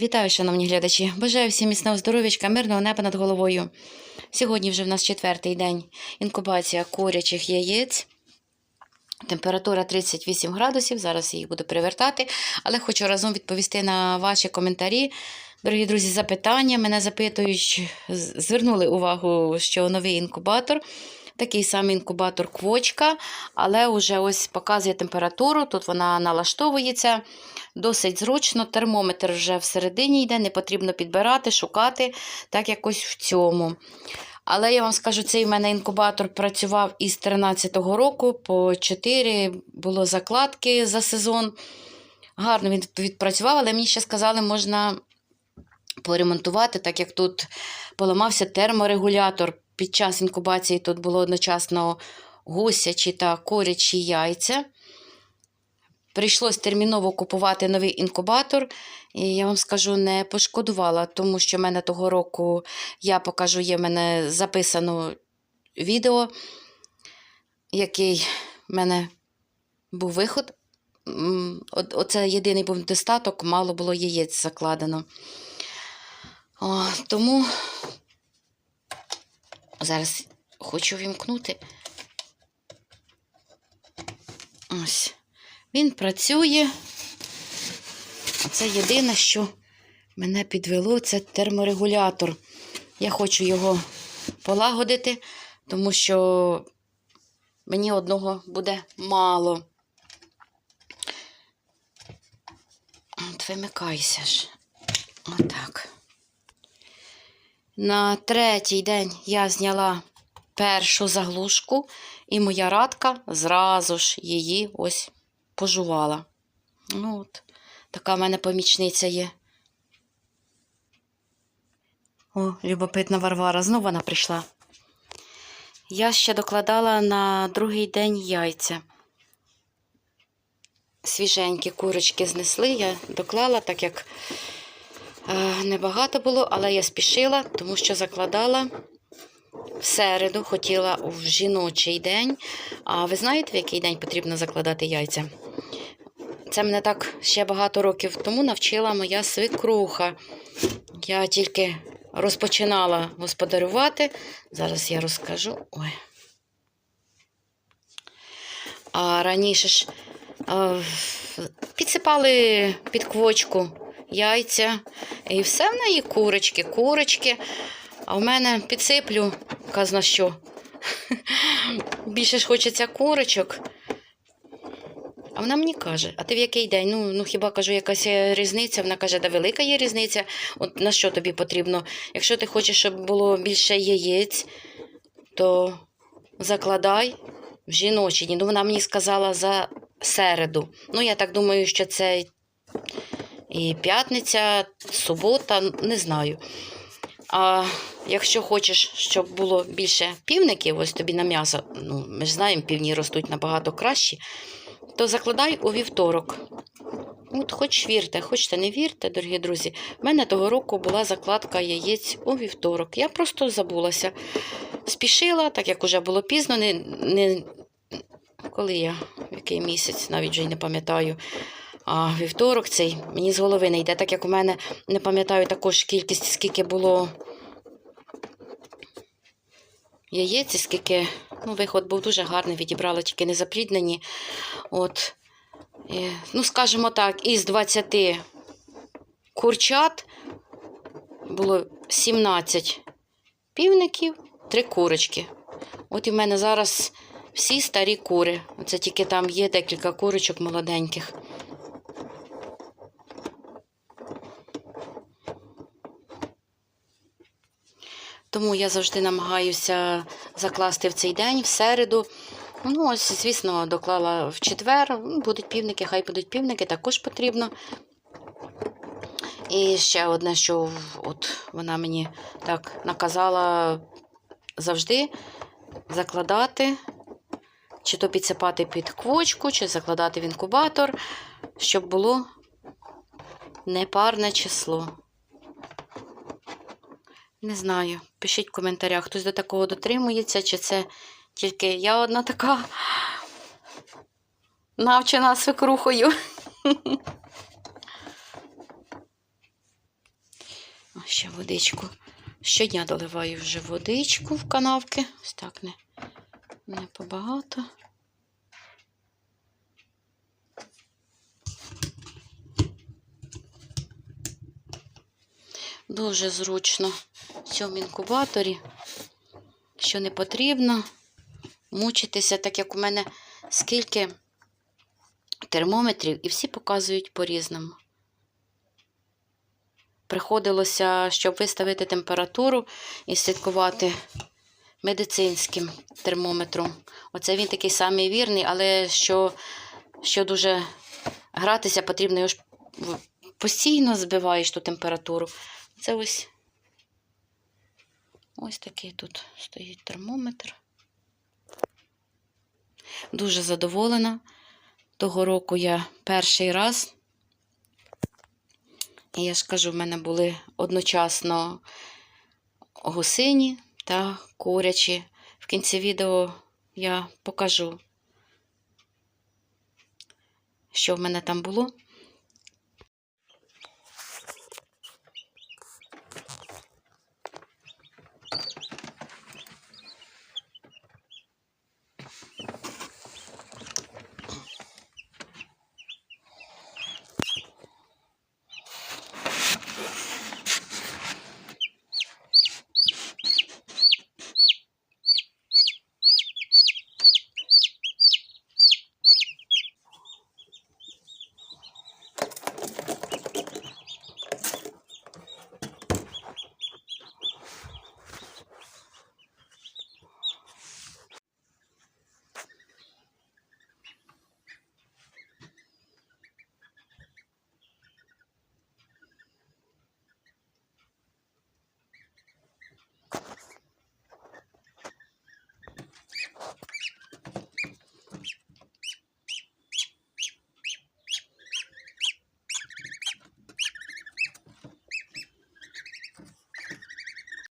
Вітаю, шановні глядачі! Бажаю всім міцного здоров'ячка, мирного неба над головою. Сьогодні вже в нас четвертий день інкубація курячих яєць. Температура 38 градусів. Зараз їх буду перевертати, але хочу разом відповісти на ваші коментарі. Дорогі друзі, запитання. Мене запитують, звернули увагу, що новий інкубатор. Такий самий інкубатор квочка, але вже ось показує температуру. Тут вона налаштовується. Досить зручно, термометр вже всередині йде, не потрібно підбирати, шукати, так якось в цьому. Але я вам скажу, цей в мене інкубатор працював із 13-го року, по 4 було закладки за сезон. Гарно він відпрацював, але мені ще сказали, можна поремонтувати, так як тут поламався терморегулятор. Під час інкубації тут було одночасно гусячі та курячі яйця. Прийшлось терміново купувати новий інкубатор, і я вам скажу, не пошкодувала, тому що в мене того року я покажу, є в мене записано відео, який в мене був виход. Оце єдиний був достаток, мало було яєць закладено. О, тому зараз хочу вімкнути. Ось. Він працює. Це єдине, що мене підвело, це терморегулятор. Я хочу його полагодити, тому що мені одного буде мало. От вимикайся ж. Отак. На третій день я зняла першу заглушку, і моя радка зразу ж її ось пожувала. Ну от, така в мене помічниця є. О, любопитна Варвара, знову вона прийшла. Я ще докладала на другий день яйця. Свіженькі курочки знесли, я доклала, так як небагато було, але я спішила, тому що закладала в середу, хотіла в жіночий день. А ви знаєте, в який день потрібно закладати яйця? Це мене так ще багато років тому навчила моя свекруха. Я тільки розпочинала господарювати. Зараз я розкажу. Ой. А раніше ж е, підсипали під квочку яйця, і все в неї курочки, курочки. А в мене підсиплю, казна що. Більше ж хочеться курочок. А вона мені каже, а ти в який день? Ну, ну хіба кажу, якась різниця? Вона каже, да велика є різниця. От на що тобі потрібно? Якщо ти хочеш, щоб було більше яєць, то закладай в жіночі. Ну, вона мені сказала за середу. Ну, я так думаю, що це і п'ятниця, субота, не знаю. А якщо хочеш, щоб було більше півників, ось тобі на м'ясо, ну, ми ж знаємо, півні ростуть набагато краще, то закладай у вівторок. От хоч вірте, хочете не вірте, дорогі друзі. В мене того року була закладка яєць у вівторок. Я просто забулася. Спішила, так як уже було пізно, не, не... коли я, який місяць, навіть вже й не пам'ятаю. А вівторок цей мені з голови не йде, так як у мене не пам'ятаю також кількість, скільки було яєць, скільки ну, виход був дуже гарний, відібрала тільки незапліднені. От, ну, скажімо так, із 20 курчат було 17 півників, 3 курочки. От і в мене зараз всі старі кури. Оце тільки там є декілька курочок молоденьких. Тому я завжди намагаюся закласти в цей день, в середу. Ну, ось, звісно, доклала в четвер. Ну, Будуть півники, хай будуть півники, також потрібно. І ще одне, що от вона мені так наказала завжди закладати, чи то підсипати під квочку, чи закладати в інкубатор, щоб було непарне число. Не знаю. Пишіть в коментарях, хтось до такого дотримується, чи це тільки я одна така навчена свекрухою. ще водичку. Щодня доливаю вже водичку в канавки. Ось так не, не побагато. Дуже зручно в цьому інкубаторі, що не потрібно мучитися, так як у мене скільки термометрів, і всі показують по-різному. Приходилося, щоб виставити температуру і слідкувати медицинським термометром. Оце він такий самий вірний, але що, що дуже гратися, потрібно його ж постійно збиваєш ту температуру. Це ось ось такий тут стоїть термометр. Дуже задоволена. Того року я перший раз. І я ж кажу, в мене були одночасно гусині та курячі. В кінці відео я покажу, що в мене там було.